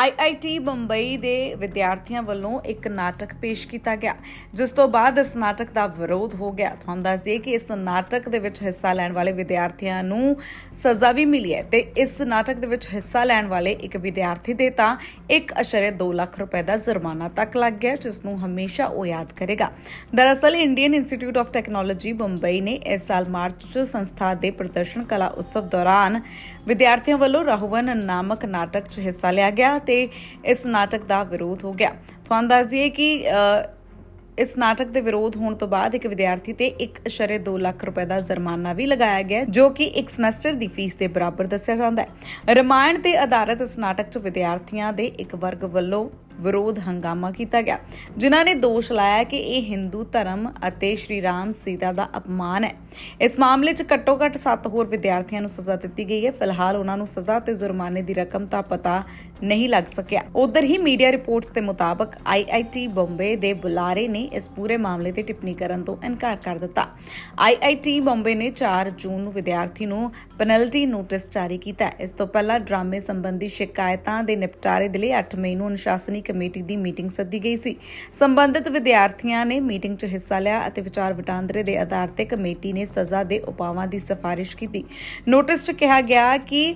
IIT Bombay ਦੇ ਵਿਦਿਆਰਥੀਆਂ ਵੱਲੋਂ ਇੱਕ ਨਾਟਕ ਪੇਸ਼ ਕੀਤਾ ਗਿਆ, ਜਿਸ ਤੋਂ ਬਾਅਦ ਇਸ ਨਾਟਕ ਦਾ ਵਿਰੋਧ ਹੋ ਗਿਆ। ਤੁਹਾਨੂੰ ਦੱਸ ਕਿ ਇਸ ਨਾਟਕ ਦੇ ਵਿੱਚ ਹਿੱਸਾ ਲੈਣ ਵਾਲੇ ਵਿਦਿਆਰਥੀਆਂ ਨੂੰ ਸਜ਼ਾ ਵੀ ਮਿਲੀ ਹੈ ਤੇ ਇਸ ਨਾਟਕ ਦੇ ਵਿੱਚ ਹਿੱਸਾ ਲੈਣ ਵਾਲੇ ਇੱਕ ਵਿਦਿਆਰਥੀ ਦੇ ਤਾਂ 1.2 ਲੱਖ ਰੁਪਏ ਦਾ ਜੁਰਮਾਨਾ ਤੱਕ ਲੱਗ ਗਿਆ, ਜਿਸ ਨੂੰ ਹਮੇਸ਼ਾ ਉਹ ਯਾਦ ਕਰੇਗਾ। ਦਰਅਸਲ Indian Institute of Technology Bombay ਨੇ ਇਸ ਸਾਲ ਮਾਰਚ 'ਚ ਸੰਸਥਾ ਦੇ ਪ੍ਰਦਰਸ਼ਨ ਕਲਾ ਉਤਸਵ ਦੌਰਾਨ ਵਿਦਿਆਰਥੀਆਂ ਵੱਲੋਂ ਰਾਹਵਨ ਨਾਮਕ ਨਾਟਕ 'ਚ ਹਿੱਸਾ ਲਿਆ ਗਿਆ ਤੇ ਇਸ ਨਾਟਕ ਦਾ ਵਿਰੋਧ ਹੋ ਗਿਆ। ਤੁਹਾਨੂੰ ਦੱਸ ਦਈਏ ਕਿ ਇਸ ਨਾਟਕ ਦੇ ਵਿਰੋਧ ਹੋਣ ਤੋਂ ਬਾਅਦ ਇੱਕ ਵਿਦਿਆਰਥੀ ਤੇ 1.2 ਲੱਖ ਰੁਪਏ ਦਾ ਜੁਰਮਾਨਾ ਵੀ ਲਗਾਇਆ ਗਿਆ, ਜੋ ਕਿ ਇੱਕ ਸਮੈਸਟਰ ਦੀ ਫੀਸ ਦੇ ਬਰਾਬਰ ਦੱਸਿਆ ਜਾਂਦਾ ਹੈ। ਰਮਾਇਣ ਤੇ ਆਧਾਰਿਤ ਇਸ ਨਾਟਕ 'ਚ ਵਿਦਿਆਰਥੀਆਂ ਦੇ ਇੱਕ ਵਰਗ ਵੱਲੋਂ ਵਿਰੋਧ ਹੰਗਾਮਾ ਕੀਤਾ ਗਿਆ, ਜਿਨ੍ਹਾਂ ਨੇ ਦੋਸ਼ ਲਾਇਆ ਕਿ ਇਹ ਹਿੰਦੂ ਧਰਮ ਅਤੇ ਸ਼੍ਰੀ ਰਾਮ ਸੀਤਾ ਦਾ ਅਪਮਾਨ ਹੈ। ਇਸ ਮਾਮਲੇ 'ਚ ਘੱਟੋ-ਘੱਟ 7 ਹੋਰ ਵਿਦਿਆਰਥੀਆਂ ਨੂੰ ਸਜ਼ਾ ਦਿੱਤੀ ਗਈ ਹੈ। ਫਿਲਹਾਲ ਉਹਨਾਂ ਨੂੰ ਸਜ਼ਾ ਤੇ ਜੁਰਮਾਨੇ ਦੀ ਰਕਮ ਦਾ ਪਤਾ ਨਹੀਂ ਲੱਗ ਸਕਿਆ। ਉਧਰ ਹੀ ਮੀਡੀਆ ਰਿਪੋਰਟਸ ਦੇ ਮੁਤਾਬਕ ਆਈਆਈਟੀ ਬੰਬੇ ਦੇ ਬੁਲਾਰੇ ਨੇ ਇਸ ਪੂਰੇ ਮਾਮਲੇ ਤੇ ਟਿੱਪਣੀ ਕਰਨ ਤੋਂ ਇਨਕਾਰ ਕਰ ਦਿੱਤਾ। ਆਈਆਈਟੀ ਬੰਬੇ ਨੇ 4 ਜੂਨ ਨੂੰ ਵਿਦਿਆਰਥੀ ਨੂੰ ਪੈਨਲਟੀ ਨੋਟਿਸ ਜਾਰੀ ਕੀਤਾ ਇਸ ਤੋਂ ਪਹਿਲਾਂ ਡਰਾਮੇ ਸੰਬੰਧੀ ਸ਼ਿਕਾਇਤਾਂ ਦੇ ਨਿਪਟਾਰੇ ਦੇ ਲਈ 8 ਮਈ ਨੂੰ ਅਨੁਸ਼ਾਸਨਿਕ ਕਮੇਟੀ ਦੀ ਮੀਟਿੰਗ ਸੱਦੀ ਗਈ ਸੀ। ਸੰਬੰਧਿਤ ਵਿਦਿਆਰਥੀਆਂ ਨੇ ਮੀਟਿੰਗ 'ਚ ਹਿੱਸਾ ਲਿਆ ਅਤੇ ਵਿਚਾਰ ਵਟਾਂਦਰੇ ਦੇ ਆਧਾਰ ਤੇ ਕਮੇਟੀ ਨੇ ਸਜ਼ਾ ਦੇ ਉਪਾਵਾਂ ਦੀ ਸਿਫਾਰਿਸ਼ ਕੀਤੀ। ਨੋਟਿਸ 'ਚ ਕਿਹਾ ਗਿਆ ਕਿ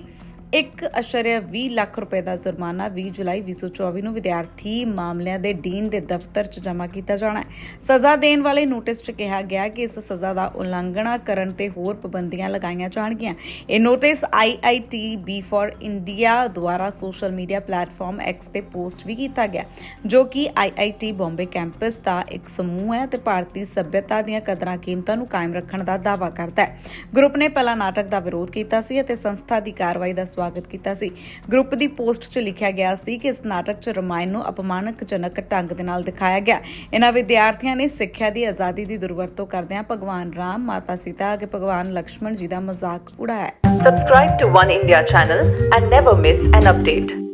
1.20 ਲੱਖ ਰੁਪਏ ਦਾ ਜੁਰਮਾਨਾ 20 ਜੁਲਾਈ 2024 ਨੂੰ ਵਿਦਿਆਰਥੀ ਮਾਮਲਿਆਂ ਦੇ ਡੀਨ ਦੇ ਦਫ਼ਤਰ 'ਚ ਜਮ੍ਹਾਂ ਕੀਤਾ ਜਾਣਾ ਹੈ। ਸਜ਼ਾ ਦੇਣ ਵਾਲੇ ਨੋਟਿਸ 'ਚ ਕਿਹਾ ਗਿਆ ਕਿ ਇਸ ਸਜ਼ਾ ਦਾ ਉਲੰਘਣਾ ਕਰਨ ਤੇ ਹੋਰ ਪਾਬੰਦੀਆਂ ਲਗਾਈਆਂ ਜਾਣਗੀਆਂ। ਇਹ ਨੋਟਿਸ IITB ਫॉर ਇੰਡੀਆ ਦੁਆਰਾ ਸੋਸ਼ਲ ਮੀਡੀਆ ਪਲੇਟਫਾਰਮ X ਤੇ ਪੋਸਟ ਵੀ ਕੀਤਾ ਗਿਆ, ਜੋ ਕਿ IIT ਬੰਬੇ ਕੈਂਪਸ ਦਾ ਇੱਕ ਸਮੂਹ ਹੈ ਤੇ ਭਾਰਤੀ ਸੱਭਿਅਤਾ ਦੀਆਂ ਕਦਰਾਂ ਕੀਮਤਾਂ ਨੂੰ ਕਾਇਮ ਰੱਖਣ ਦਾ ਦਾਅਵਾ ਕਰਦਾ ਹੈ। ਗਰੁੱਪ ਨੇ ਪਹਿਲਾ ਨਾਟਕ ਦਾ ਵਿਰੋਧ ਕੀਤਾ ਸੀ ਅਤੇ ਸੰਸਥਾ ਦੀ ਕਾਰਵਾਈ ਦਾ ਸਵਾਗਤ ਕੀਤਾ ਸੀ ਗਰੁੱਪ ਦੀ ਪੋਸਟ 'ਚ ਲਿਖਿਆ ਗਿਆ ਸੀ ਕਿ ਇਸ ਨਾਟਕ 'ਚ ਰਮਾਇਣ ਨੂੰ ਅਪਮਾਨਕਜਨਕ ਢੰਗ ਦੇ ਨਾਲ ਦਿਖਾਇਆ ਗਿਆ ਇਹਨਾਂ ਵਿਦਿਆਰਥੀਆਂ ਨੇ ਸਿੱਖਿਆ ਦੀ ਆਜ਼ਾਦੀ ਦੀ ਦੁਰਵਰਤੋਂ ਕਰਦਿਆਂ ਭਗਵਾਨ ਰਾਮ, ਮਾਤਾ ਸੀਤਾ ਅਤੇ ਭਗਵਾਨ ਲਕਸ਼ਮਣ ਜੀ ਦਾ ਮਜ਼ਾਕ ਉਡਾਇਆ ਹੈ। Subscribe to One India channel and never miss an.